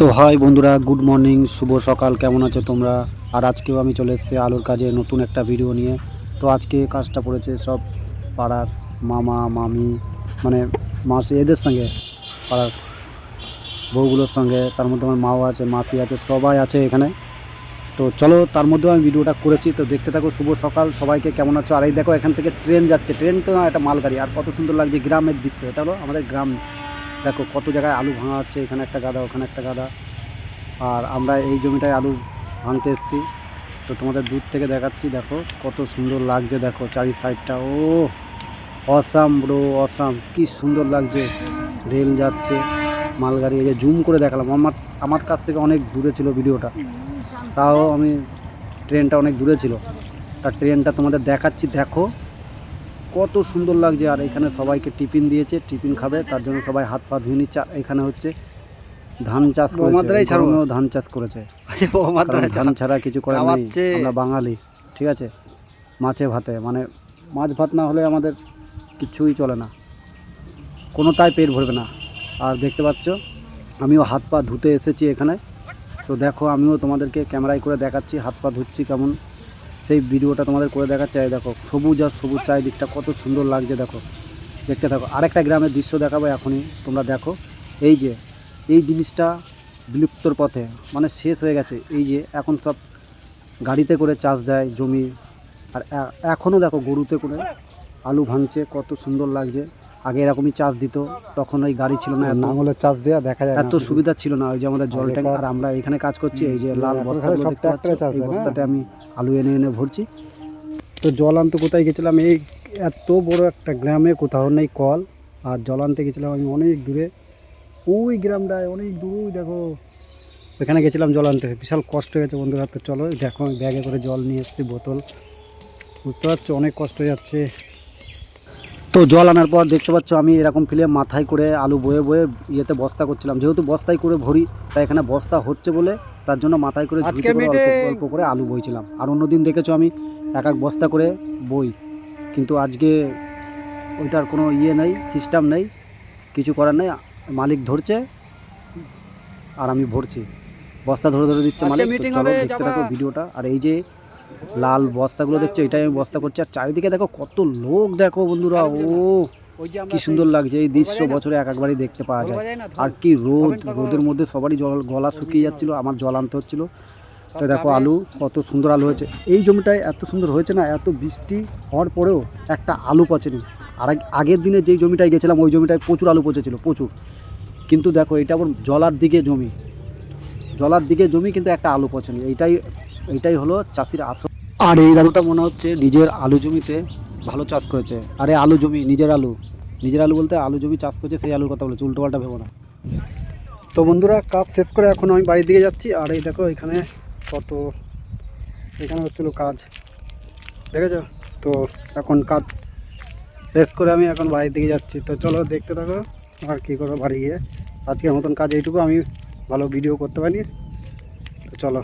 তো হাই বন্ধুরা, good morning, শুভ সকাল, কেমন আছো তোমরা? আর আজকেও আমি চলে এসেছি আলুর কাজে নতুন একটা ভিডিও নিয়ে। তো আজকে কাজটা পড়েছে সব পাড়ার মামা, মামি মানে মাসি, এদের সঙ্গে, পাড়ার বউগুলোর সঙ্গে। তার মধ্যে আমার মাও আছে, মাসি আছে, সবাই আছে এখানে। তো চলো, তার মধ্যেও আমি ভিডিওটা করেছি। তো দেখতে থাকো, শুভ সকাল, সবাইকে কেমন আছো? আর এই দেখো, এখান থেকে ট্রেন যাচ্ছে। ট্রেন তো একটা মালগাড়ি। আর কত সুন্দর লাগছে গ্রামের দৃশ্য, এটা হলো আমাদের গ্রাম দেখো কত জায়গায় আলু ভাঙা হচ্ছে, এখানে একটা গাদা, ওখানে একটা গাদা। আর আমরা এই জমিটায় আলু ভাঙতে এসেছি। তো তোমাদের দূর থেকে দেখাচ্ছি, দেখো কত সুন্দর লাগছে, দেখো চারি সাইডটা ও, অসাম ব্রো, অসাম, কি সুন্দর লাগছে। রেল যাচ্ছে, মালগাড়ি, এই যে জুম করে দেখালাম। আমার আমার কাছ থেকে অনেক দূরে ছিল ভিডিওটা। তাও আমি ট্রেনটা অনেক দূরে ছিল। তা ট্রেনটা তোমাদের দেখাচ্ছি, দেখো। কত সুন্দর লাগছে। আর এখানে সবাইকে টিফিন দিয়েছে টিফিন খাবে তার জন্য সবাই হাত পা ধুয়ে নিচ্ছে। আর এখানে হচ্ছে ধান চাষ করেছে ধান চাষ করেছে। আচ্ছা ধান ছাড়া। কিছু খাওয়াচ্ছে। আমরা বাঙালি ঠিক আছে? মাছে ভাতে মানে মাছ ভাত না হলে আমাদের কিছুই চলে না। কোনো তাই পেট ভরবে না। আর দেখতে পাচ্ছ আমিও হাত পা ধুতে এসেছি এখানে। তো দেখো আমিও তোমাদেরকে ক্যামেরায় করে দেখাচ্ছি হাত পা ধুচ্ছি কেমন। সেই ভিডিওটা তোমাদের করে দেখাচ্ছি চাই দেখো, সবুজ আর সবুজ চারিদিকটা কত সুন্দর লাগছে, দেখো। দেখতে থাকো, আরেকটা গ্রামের দৃশ্য দেখাবো এখনই, তোমরা দেখো। এই যে, এই জিনিসটা বিলুপ্তর পথে মানে শেষ হয়ে গেছে। এই যে, এখন সব গাড়িতে করে চাষ দেয় জমি, আর এখনও দেখো গরুতে করে আলু ভাঙছে, কত সুন্দর লাগছে। আগে এরকমই চাষ দিত তখন ওই গাড়ি ছিল না নাঙলের চাষ দেওয়া দেখা যায় এত সুবিধা ছিল না ওই যে আমাদের জল ট্যাঙ্ক আর আমরা এখানে কাজ করছি এই যে লাল এখন দেয় বস্তাতে আমি আলু এনে এনে ভরছি। তো জল আনতে কোথায় গেছিলাম? এই এত বড় একটা গ্রামে কোথাও নেই কল আর জল আনতে গেছিলাম আমি অনেক দূরে। ওই গ্রামটায় অনেক দূর দেখো। ওখানে গেছিলাম জল আনতে। বিশাল কষ্ট হয়ে গেছে বন্ধুরা তো চলো দেখো ব্যাগে করে জল নিয়ে এসেছি বোতল। বুঝতে পারছ? অনেক কষ্ট হয়ে যাচ্ছে। তো জল আনার পর দেখতে পাচ্ছ আমি এরকম ফিলে মাথায় করে আলু বয়ে বয়ে ইয়েতে বস্তা করছিলাম। যেহেতু বস্তায় করে ভরি তাই এখানে বস্তা হচ্ছে বলে তার জন্য মাথায় করে অল্প অল্প করে আলু বইছিলাম। আর অন্যদিন দেখেছ আমি এক এক বস্তা করে বই। কিন্তু আজকে ওইটার কোনো ইয়ে নেই সিস্টেম নেই কিছু করার নেই। মালিক ধরছে আর আমি ভরছি। বস্তা ধরে ধরে দিচ্ছে মালিক। চলো দেখতে থাকো ভিডিওটা। আর এই যে লাল বস্তাগুলো দেখছ? এটাই আমি বস্তা করছি। আর চারিদিকে দেখো কত লোক দেখো বন্ধুরা ও কি সুন্দর লাগছে এই দৃশ্য বছরে এক একবারই দেখতে পাওয়া যায়। আর কি রোদ রোদের মধ্যে সবারই জল গলা শুকিয়ে যাচ্ছিল আমার জল আনতে হচ্ছিল। তো দেখো আলু কত সুন্দর আলু হয়েছে। এই জমিটায় এত সুন্দর হয়েছে না এত বৃষ্টি হওয়ার পরেও একটা আলু পচেনি। আর আগ- আগের দিনে যেই জমিটায় গেছিলাম ওই জমিটায় প্রচুর আলু পচেছিল প্রচুর। কিন্তু দেখো এটা আবার জলার দিকে জমি। জলার দিকে জমি কিন্তু একটা আলু পচেনি। এইটাই এইটাই হলো চাষির আসল। আর এই দাদুটা মনে হচ্ছে নিজের আলু জমিতে ভালো চাষ করেছে। আরে আলু জমি, নিজের আলু। নিজের আলু বলতে আলু জমি চাষ করছে, সেই আলুর কথা বলেছে উল্টো পাল্টা ভেবো না। তো বন্ধুরা, কাজ শেষ করে এখন আমি বাড়ির দিকে যাচ্ছি, আর এই দেখো এখানে কত, এখানে হচ্ছিল কাজ। দেখেছ? তো এখন কাজ শেষ করে আমি এখন বাড়ির দিকে যাচ্ছি। তো চলো দেখতে থাকো, আর কী করব বাড়ি গিয়ে। আজকের মতন কাজ এইটুকু, আমি ভালো ভিডিও করতে পারি তো চলো।